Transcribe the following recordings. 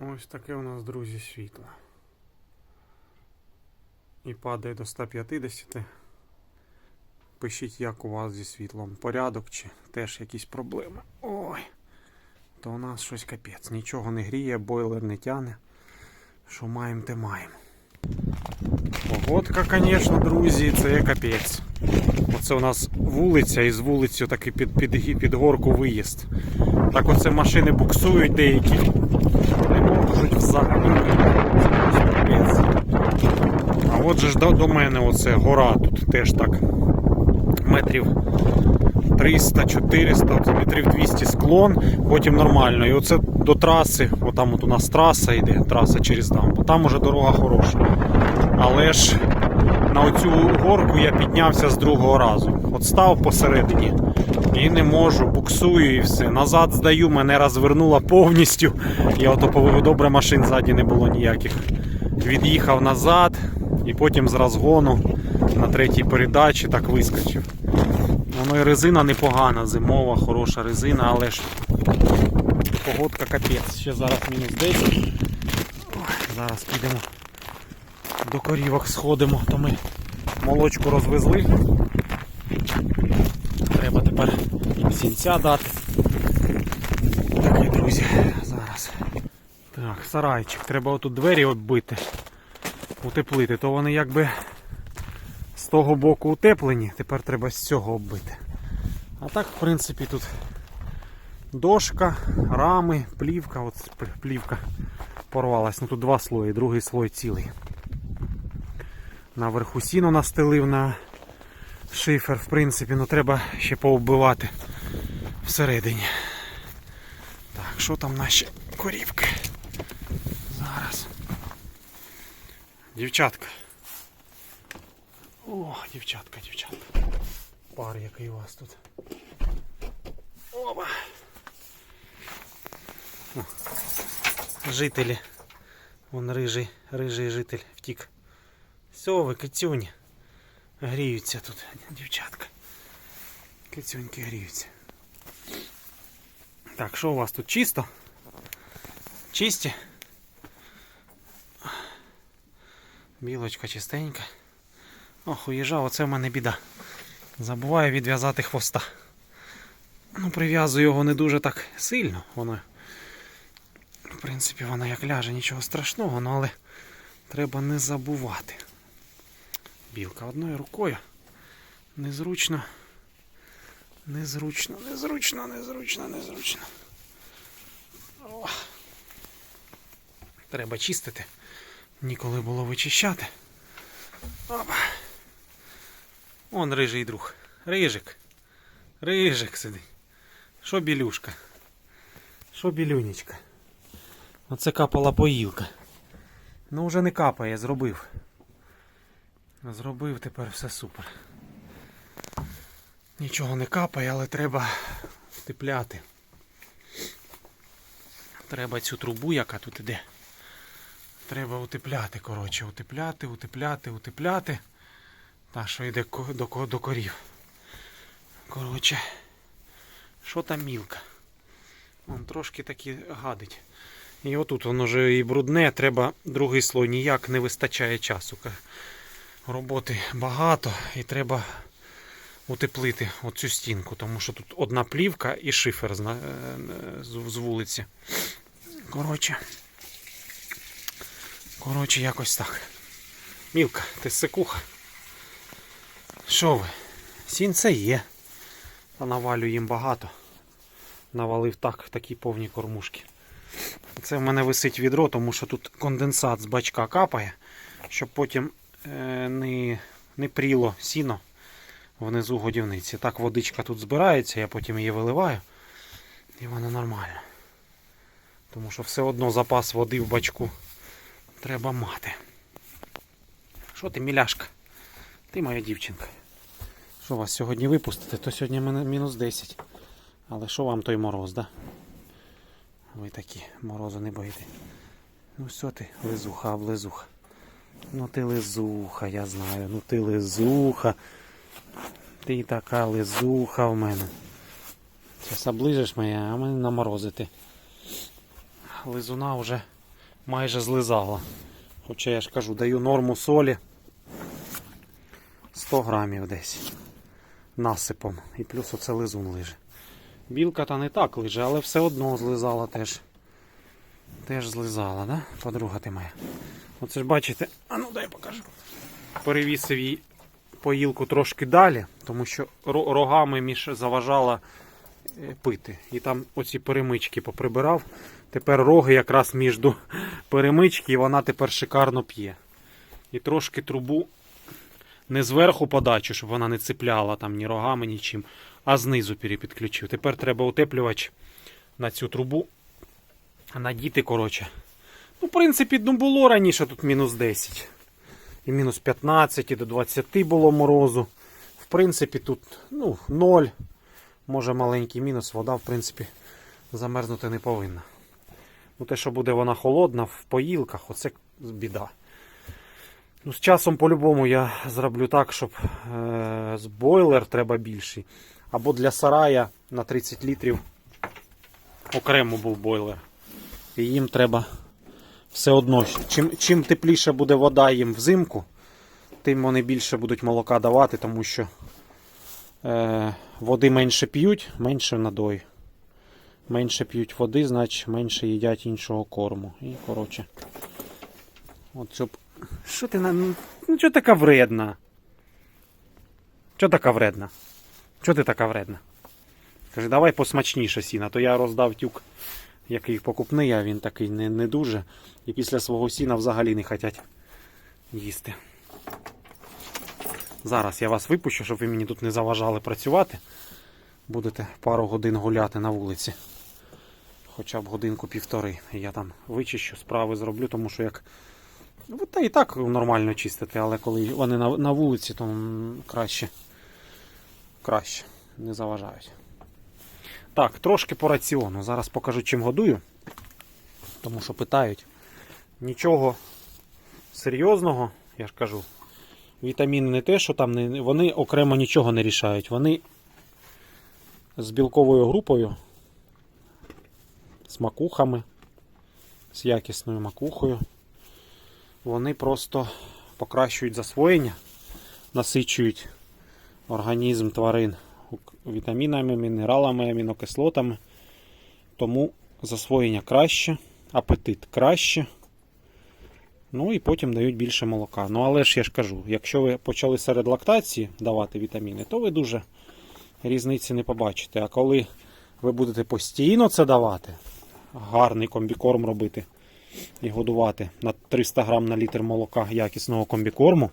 Ось таке у нас, друзі, світло. І падає до 150. Пишіть, як у вас зі світлом. Порядок чи теж якісь проблеми. Ой. То у нас щось капець. Нічого не гріє, бойлер не тяне. Що маємо, те маємо. Погодка, звісно, друзі, це капець. Оце у нас вулиця, і з вулиці таки під, під, під горку виїзд. Так оце машини буксують деякі. Не можуть взагалі. Це просто капець. А от ж до, мене оце гора тут теж так. Метрів 300-400, метрів 200 склон, потім нормально. І оце до траси, отам от у нас траса йде, траса через дамбу. Там уже дорога хороша. Але ж на оцю горку я піднявся з другого разу. От став посередині і не можу, буксую і все. Назад здаю, мене розвернуло повністю. Я ото повив добре машин ззаді не було ніяких. Від'їхав назад потім з розгону на третій передачі так вискочив. Воно і резина непогана, зимова, хороша резина, але ж погодка капець. Ще зараз мінус 10. Ой, зараз підемо до корівок сходимо, то ми молочку розвезли. Треба тепер сінця дати. Такі, друзі, зараз. Так, сарайчик. Треба отут двері оббити, утеплити, то вони якби з того боку утеплені, тепер треба з цього оббити. А так, в принципі, тут дошка, рами, плівка, от плівка порвалась. Ну тут два слої, другий слой цілий. Наверху сіно настелив на шифер, в принципі, ну треба ще повбивати всередині. Так, що там наші корівки? Зараз. Дівчатка. О, дівчатка, дівчатка. Пар який у вас тут. Опа. О, жителі. Вон рижий, рижий житель втік. Сови, кицюні. Гріються тут, дівчатка. Кицюньки гріються. Так, що у вас тут чисто? Чисті? Білочка чистенька. Ох, уїжджав, оце в мене біда. Забуваю відв'язати хвоста. Ну, прив'язую його не дуже так сильно. Воно, в принципі, воно як ляже, нічого страшного, ну, але треба не забувати. Білка одною рукою. Незручно. Незручно, незручно, незручно, незручно. О. Треба чистити. Ніколи було вичищати. Опа. Он рижий друг. Рижик. Рижик сидить. Що білюшка? Що білюнечка? Оце капала поїлка. Ну вже не капає, зробив. Зробив тепер все супер. Нічого не капає, але треба втепляти. Треба цю трубу, яка тут іде. Треба утепляти, коротше, утепляти, утепляти, утепляти. Та, що йде до, до корів. Коротше, що там мілка? Вон трошки таки гадить. І отут воно вже і брудне, треба другий слой, ніяк не вистачає часу. Роботи багато і треба утеплити оцю стінку, тому що тут одна плівка і шифер е, з вулиці. Коротше. Коротше, якось так. Мілка, ти секуха. Що ви? Сінце є. Та навалю їм багато. Навалив так, такі повні кормушки. Це в мене висить відро, тому що тут конденсат з бачка капає, щоб потім е, не, не пріло сіно внизу годівниці. Так водичка тут збирається, я потім її виливаю. І воно нормально. Тому що все одно запас води в бачку треба мати. Що ти, міляшка? Ти моя дівчинка. Що вас сьогодні випустити, то сьогодні мінус 10. Але що вам той мороз, да? Ви такі морозу не боїте. Ну все ти, лизуха, облизуха. Ну ти лизуха, я знаю. Ну ти лизуха. Ти така лизуха в мене. Зараз оближеш мене, а мене наморозити. Лизуна вже майже злизала. Хоча я ж кажу, даю норму солі 100 грамів десь насипом. І плюс оце лизун лиже. Білка та не так лиже, але все одно злизала теж. Теж злизала, да? Подруга ти моя. Оце ж бачите, а ну дай покажу. Перевісив їй поїлку трошки далі, тому що рогами між заважала е, пити. І там оці перемички поприбирав. Тепер роги якраз між перемички, і вона тепер шикарно п'є. І трошки трубу не зверху подачу, щоб вона не цепляла там ні рогами, нічим, а знизу перепідключив. Тепер треба утеплювач на цю трубу надіти, коротше. Ну, в принципі, ну було раніше тут мінус 10. І мінус 15, і до 20 було морозу. В принципі, тут ну, 0. Може маленький мінус, вода, в принципі, замерзнути не повинна. Ну, те, що буде вона холодна в поїлках, оце біда. Ну, з часом по-любому я зроблю так, щоб е, з бойлер треба більший. Або для сарая на 30 літрів окремо був бойлер. І їм треба все одно. Чим, чим тепліше буде вода їм взимку, тим вони більше будуть молока давати, тому що е, води менше п'ють, менше надой. Менше п'ють води, значить менше їдять іншого корму. І коротше. От щоб. Що ти на. Ну чого така вредна? Чого така вредна? Чого ти така вредна? Каже, давай посмачніше сіна, то я роздав тюк, який покупний, а він такий не, не дуже. І після свого сіна взагалі не хочуть їсти. Зараз я вас випущу, щоб ви мені тут не заважали працювати. Будете пару годин гуляти на вулиці. Хоча б годинку півтори. Я там вичищу, справи зроблю, тому що як. Ну, Та і так нормально чистити, але коли вони на, на вулиці, то краще. Краще. Не заважають. Так, трошки по раціону. Зараз покажу, чим годую. Тому що питають. Нічого серйозного, я ж кажу. Вітаміни не те, що там не, вони окремо нічого не рішають. Вони з білковою групою, з макухами, з якісною макухою. Вони просто покращують засвоєння, насичують організм тварин вітамінами, мінералами, амінокислотами. Тому засвоєння краще, апетит краще. Ну і потім дають більше молока. Ну але ж я ж кажу, якщо ви почали серед лактації давати вітаміни, то ви дуже різниці не побачите. А коли ви будете постійно це давати, гарний комбікорм робити і годувати на 300 грам на літр молока якісного комбікорму,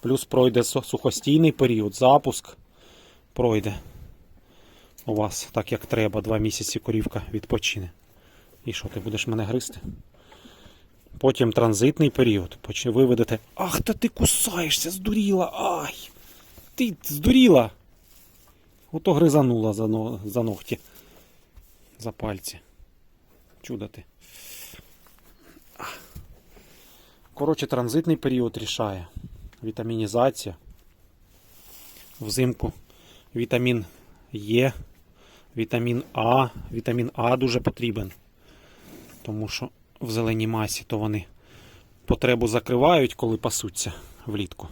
плюс пройде сухостійний період, запуск пройде у вас так, як треба, два місяці корівка відпочине. І що, ти будеш мене гризти? Потім транзитний період. Поч- Виведете. Ах, та ти кусаєшся, здуріла! Ай! Ти здуріла! Ото гризанула за ногті. За пальці. Чудо ти. Коротше, транзитний період рішає. Вітамінізація. Взимку вітамін Е, вітамін А. Вітамін А дуже потрібен. Тому що в зеленій масі то вони потребу закривають, коли пасуться влітку.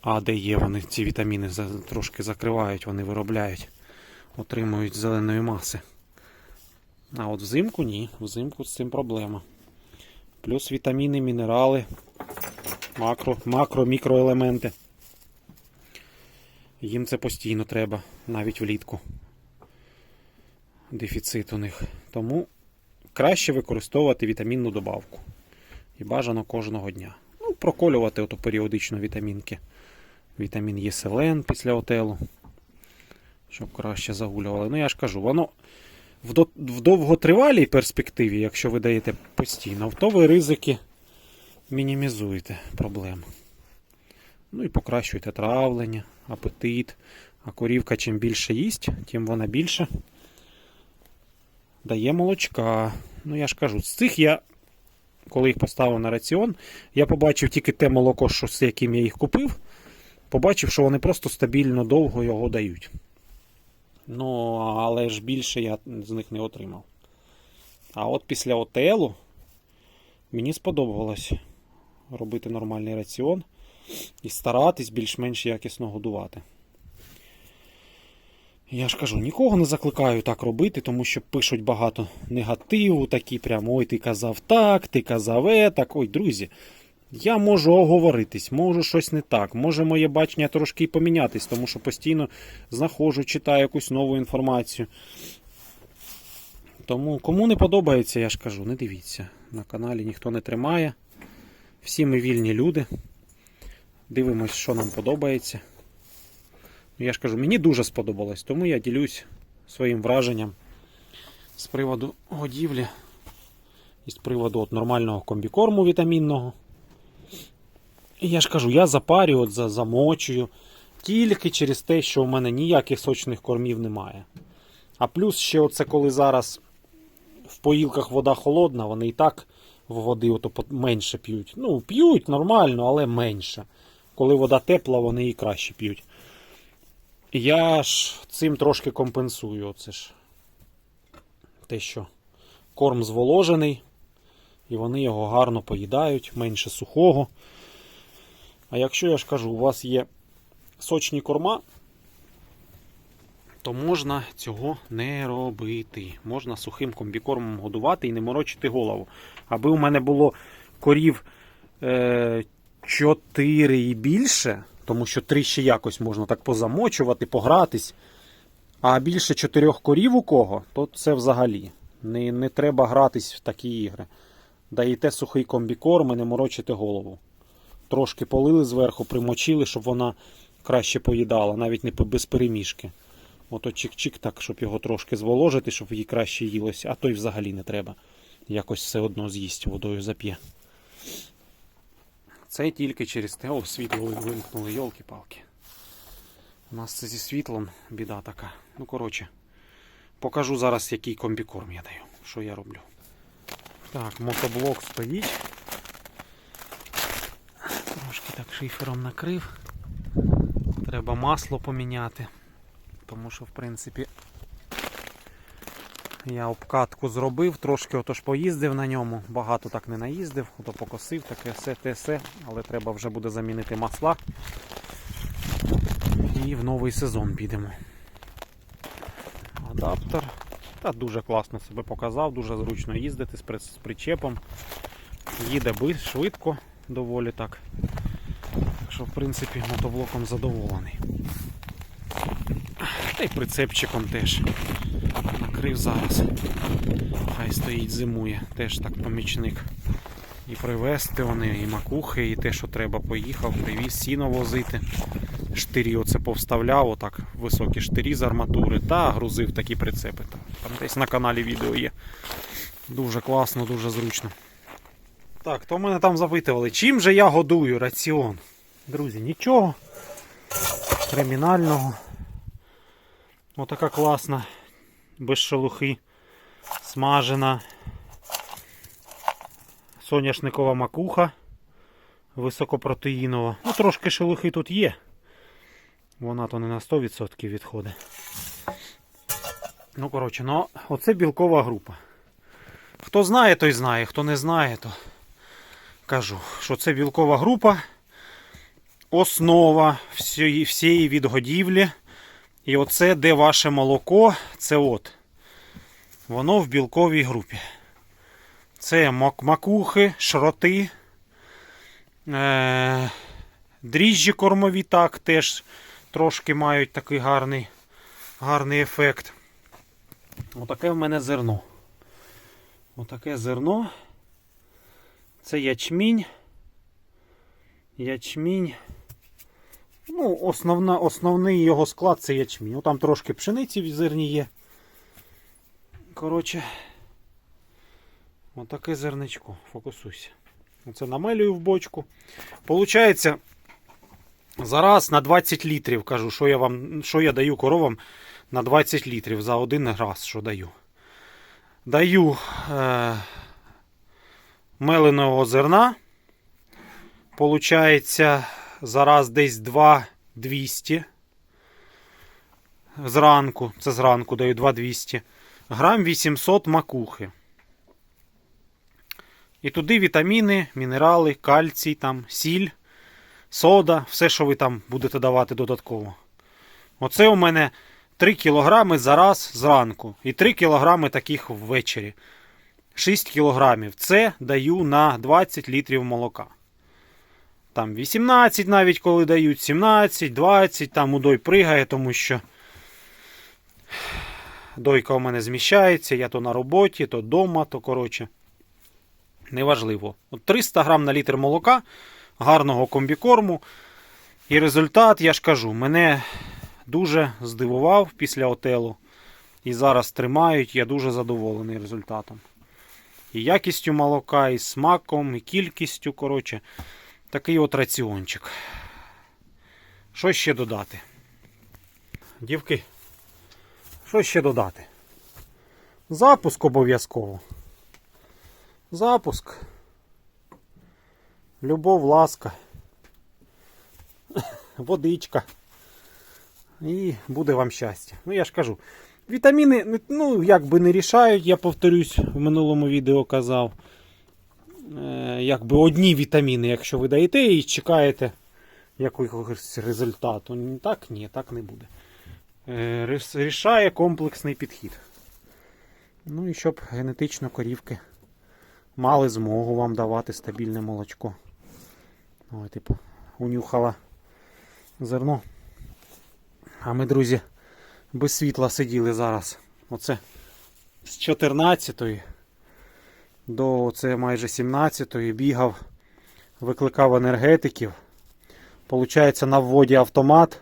А де є вони ці вітаміни трошки закривають, вони виробляють, отримують зеленої маси. А от взимку ні, взимку з цим проблема. Плюс вітаміни, мінерали, макро, макро, мікроелементи. Їм це постійно треба, навіть влітку. Дефіцит у них. Тому краще використовувати вітамінну добавку. І бажано кожного дня. Ну, проколювати ото періодично вітамінки. Вітамін ЄСЛН після отелу. Щоб краще загулювали. Ну, я ж кажу, воно в, до, в довготривалій перспективі, якщо ви даєте постійно, то ви ризики мінімізуєте проблем. Ну і покращуєте травлення, апетит. А корівка чим більше їсть, тим вона більше дає молочка. Ну, я ж кажу, з цих я, коли їх поставив на раціон, я побачив тільки те молоко, що, з яким я їх купив. Побачив, що вони просто стабільно довго його дають. Ну, але ж більше я з них не отримав. А от після отелу мені сподобалось робити нормальний раціон і старатись більш-менш якісно годувати. Я ж кажу, нікого не закликаю так робити, тому що пишуть багато негативу, такі прямо ой, ти казав так, ти казав е, так. Ой, друзі, я можу оговоритись, можу щось не так, може моє бачення трошки і помінятись, тому що постійно знаходжу, читаю якусь нову інформацію. Тому кому не подобається, я ж кажу, не дивіться. На каналі ніхто не тримає. Всі ми вільні люди. Дивимось, що нам подобається. Я ж кажу, мені дуже сподобалось, тому я ділюсь своїм враженням з приводу годівлі і з приводу от нормального комбікорму вітамінного. І я ж кажу, я запарю, от за- замочую тільки через те, що в мене ніяких сочних кормів немає. А плюс ще оце коли зараз в поїлках вода холодна, вони і так води ото менше п'ють. Ну, п'ють нормально, але менше. Коли вода тепла, вони її краще п'ють. Я ж цим трошки компенсую. Оце ж те, що корм зволожений, і вони його гарно поїдають, менше сухого. А якщо я ж кажу, у вас є сочні корма, то можна цього не робити. Можна сухим комбікормом годувати і не морочити голову. Аби у мене було корів е, 4 і більше, тому що 3 ще якось можна так позамочувати, погратись. А більше 4 корів у кого, то це взагалі. Не, не треба гратись в такі ігри. Даєте сухий комбікорм і не морочите голову. Трошки полили зверху, примочили, щоб вона краще поїдала, навіть не без перемішки. Ото чик-чик так, щоб його трошки зволожити, щоб їй краще їлося, а то й взагалі не треба. Якось все одно з'їсть, водою зап'є. Це тільки через те, о, світло вимкнули, йолки-палки. У нас це зі світлом біда така. Ну, коротше, покажу зараз, який комбікорм я даю, що я роблю. Так, мотоблок стоїть. Так шифером накрив. Треба масло поміняти. Тому що, в принципі, я обкатку зробив, трошки отож поїздив на ньому, багато так не наїздив, ото покосив, таке все, те все, але треба вже буде замінити масла. І в новий сезон підемо. Адаптер. Та дуже класно себе показав, дуже зручно їздити з причепом. Їде швидко, доволі так. Що, в принципі, мотоблоком задоволений. Та й прицепчиком теж. Накрив зараз. Хай стоїть, зимує. Теж так помічник. І привезти вони, і макухи, і те, що треба, поїхав, привіз сіно возити. Штирі оце повставляв, отак високі штирі з арматури, та грузив такі прицепи. Там десь на каналі відео є. Дуже класно, дуже зручно. Так, то мене там запитували, чим же я годую раціон? Друзі, нічого кримінального. Отака класна, без шелухи, смажена соняшникова макуха високопротеїнова. Ну, трошки шелухи тут є. Вона то не на 100% відходить. Ну, коротше, ну, оце білкова група. Хто знає, той знає, хто не знає, то кажу, що це білкова група, основа всієї, всієї відгодівлі. І оце, де ваше молоко, це от. Воно в білковій групі. Це мак- макухи, шроти, е- дріжджі кормові так теж трошки мають такий гарний, гарний ефект. Отаке в мене зерно. Отаке зерно. Це ячмінь. Ячмінь. Ну, основна, основний його склад це ячмінь. Ну, там трошки пшениці в зерні є. Коротше, отаке зерничко. Фокусуйся. Оце намелюю в бочку. Получається, зараз на 20 літрів кажу, що я вам, що я даю коровам на 20 літрів за один раз, що даю. Даю е, меленого зерна. Получається, зараз десь 2,200 зранку. Це зранку даю 2,200. Грам 800 макухи. І туди вітаміни, мінерали, кальцій, там, сіль, сода, все, що ви там будете давати додатково. Оце у мене 3 кілограми за раз зранку і 3 кілограми таких ввечері. 6 кілограмів. Це даю на 20 літрів молока. Там 18 навіть коли дають, 17, 20, там удой пригає, тому що дойка у мене зміщається, я то на роботі, то вдома, то коротше. Неважливо. От 300 грам на літр молока, гарного комбікорму. І результат, я ж кажу, мене дуже здивував після отелу. І зараз тримають, я дуже задоволений результатом. І якістю молока, і смаком, і кількістю. Коротше, такий от раціончик. Що ще додати? Дівки, що ще додати? Запуск обов'язково. Запуск. Любов, ласка. Водичка. І буде вам щастя. Ну, я ж кажу. Вітаміни, ну, як би не рішають, я повторюсь, в минулому відео казав. Е, якби одні вітаміни, якщо ви даєте і чекаєте якогось результату. Так, ні, так не буде. Е, рішає комплексний підхід. Ну і щоб генетично корівки мали змогу вам давати стабільне молочко. Ой, типу, унюхала зерно. А ми, друзі, без світла сиділи зараз. Оце з 14 до оце майже 17-ї бігав, викликав енергетиків. Получається, на вводі автомат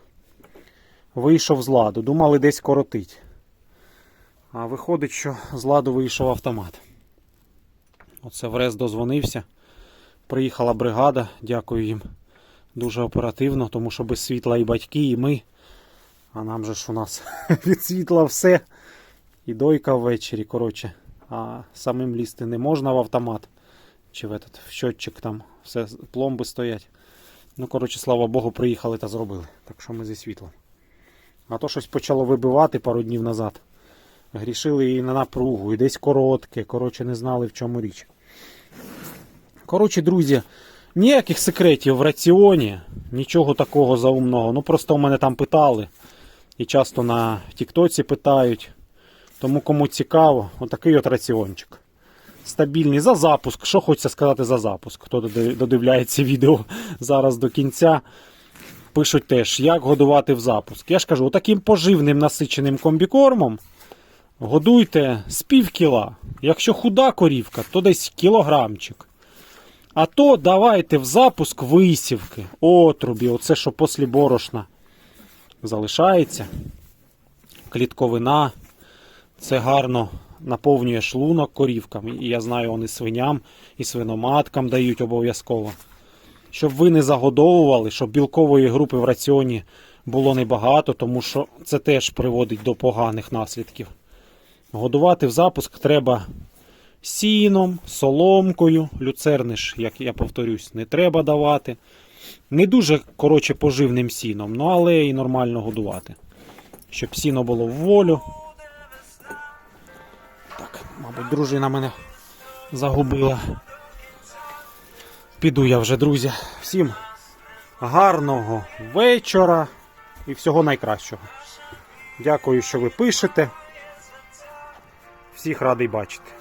вийшов з ладу. Думали десь коротить. А виходить, що з ладу вийшов автомат. Оце враз дозвонився. Приїхала бригада, дякую їм. Дуже оперативно, тому що без світла і батьки, і ми. А нам же ж у нас від світла все. І дойка ввечері, коротше. А самим лізти не можна в автомат. Чи в, этот, в щотчик там все пломби стоять. Ну, коротше, слава Богу, приїхали та зробили. Так що ми зі світлом. А то щось почало вибивати пару днів назад. Грішили і на напругу, і десь коротке. Коротше, не знали в чому річ. Коротше, друзі, ніяких секретів в раціоні, нічого такого заумного. Ну просто у мене там питали. І часто на Тіктоці питають. Тому кому цікаво, отакий от раціончик. Стабільний за запуск. Що хочеться сказати за запуск? Хто додивляється відео зараз до кінця. Пишуть теж, як годувати в запуск. Я ж кажу, отаким поживним насиченим комбікормом годуйте з пів кіла. Якщо худа корівка, то десь кілограмчик. А то давайте в запуск висівки, отрубі, оце що після борошна залишається. Клітковина. Це гарно наповнює шлунок корівкам. І я знаю, вони свиням і свиноматкам дають обов'язково. Щоб ви не загодовували, щоб білкової групи в раціоні було небагато, тому що це теж приводить до поганих наслідків. Годувати в запуск треба сіном, соломкою. Люцерни ж, як я повторюсь, не треба давати. Не дуже, коротше, поживним сіном, ну але і нормально годувати. Щоб сіно було в волю. Мабуть, дружина мене загубила. Піду я вже, друзі. Всім гарного вечора і всього найкращого. Дякую, що ви пишете. Всіх радий бачити.